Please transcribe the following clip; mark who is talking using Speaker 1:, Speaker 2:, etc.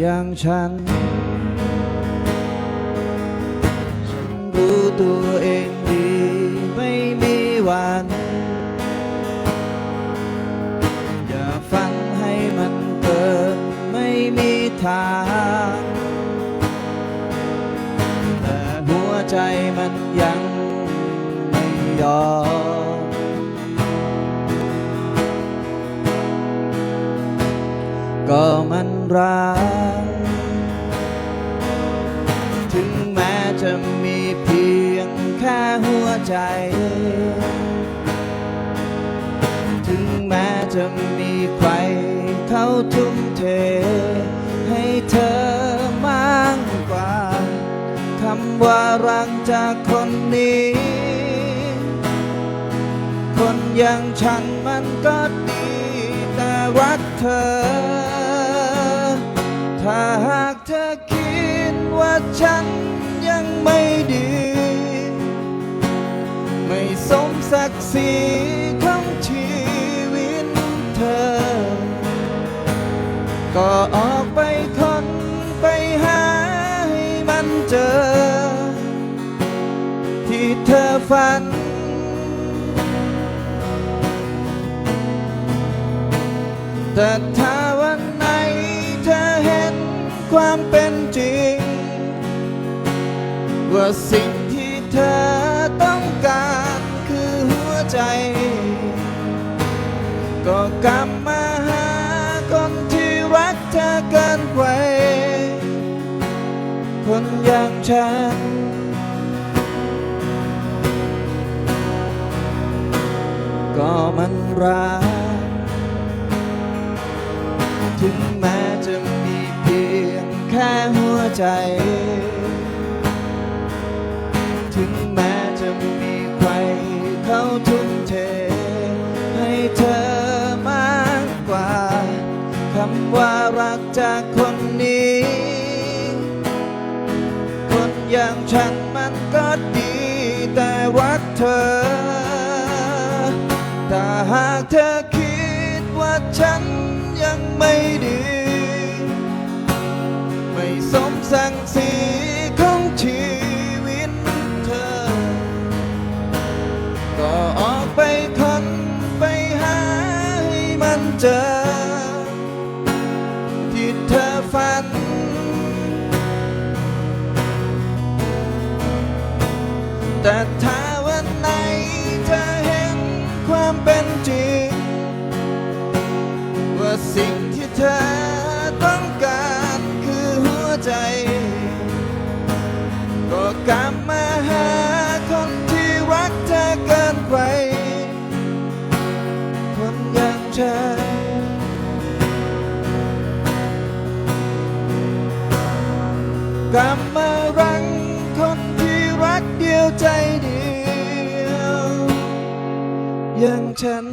Speaker 1: อย่างฉัน ฉันรู้ตัวเองดีไม่มีวัน อย่าฟังให้มันเกินไม่มีทาง แต่หัวใจมันยังไม่ยอมก็มัน รักถึงแม้จะมีเพียงแค่หัวใจ ถึงแม้จะมีใครเขาทุ่มเท ให้เธอมากกว่าคำว่ารักจากคนนี้ คนอย่างฉันมันก็ดีแต่รักเธอ ถ้าหากเธอคิดว่าฉันยังไม่ดี ไม่สมศักดิ์ศรีของชีวิตเธอ ก็ออกไปคนไปหาให้มันเจอ ที่เธอฝันแต่ถ้า ความเป็นจริง ว่าสิ่งที่เธอต้องการคือหัวใจ ก็กลับมาหาคนที่รักเธอเกินกว่าคนอย่างฉัน ก็มันรักถึงแม้ ค่หัวใจ ถึงแม้จะมีใครเขาทุ่มเท ให้เธอมากกว่าคำว่ารักจากคนนี้ คนอย่างฉันมันก็ดี แต่รักเธอถ้าหากเธอคิดว่าฉันยังไม่ดี สังสีของชีวิตเธอ ก็ออกไปคนไปหาให้มันเจอ ที่เธอฝัน แต่ถ้าวันไหนเธอเห็นความเป็นจริง ว่าสิ่งที่เธอ กลับมาหาคนที่รักเธอเกินไป คนอย่างฉันกลับมารังคนที่รักเดียวใจเดียวอย่างฉัน